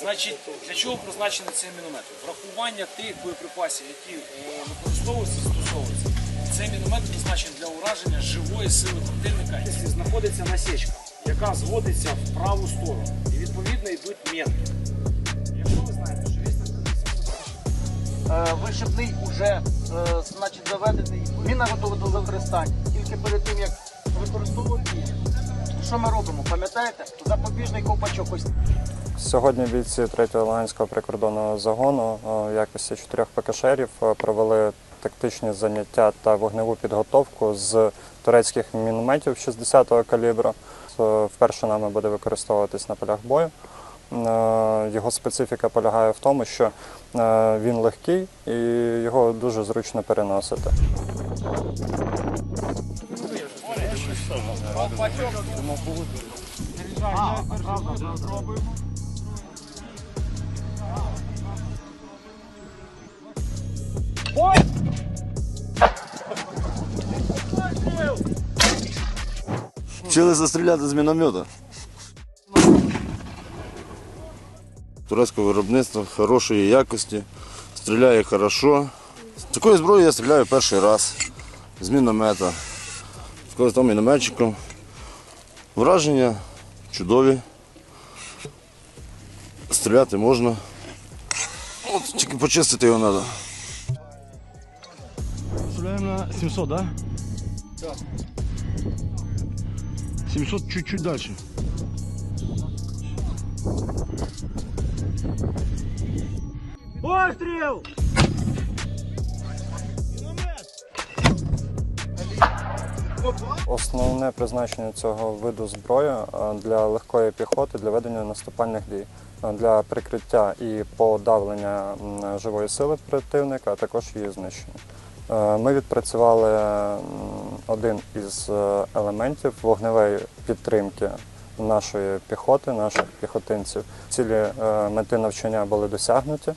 Значить, для чого призначений цей міномет? Врахування тих боєприпасів, які е, використовуються, застосовуються. Цей міномет призначений для ураження живої сили противника. Знаходиться насічка, яка зводиться в праву сторону, і відповідно йдуть метки. Якщо ви знаєте, що Е, вишибний уже е, значить, заведений, міна готова до використання. Тільки перед тим, як використовувати що ми робимо? Пам'ятаєте? Запобіжний ковпачок ось Сьогодні бійці 3-го Луганського прикордонного загону е, в якості чотирьох ПКШерів е, провели тактичні заняття та вогневу підготовку з турецьких мінометів 60-го калібру. Е, Вперше нами буде використовуватись на полях бою. Його специфіка полягає в тому, що він легкий і його дуже зручно переносити. Вчилися стріляти з міномета. Турецького виробництва хорошої якості, стріляє хорошо. З такої зброї я стріляю перший раз з міномета. З користом мінометчиком. Враження чудові. Стріляти можна. От тільки почистити його треба. Стреляем на 700, да? Да. 700 чуть-чуть дальше. Пострел! Основне призначення цього виду зброї е, для легкої піхоти для ведення наступальних дій, для прикриття і подавлення живої сили противника, а також її знищення. Е, Ми відпрацювали один із е, елементів вогневої підтримки нашої піхоти, наших піхотинців. Цілі е, мети навчання були досягнуті.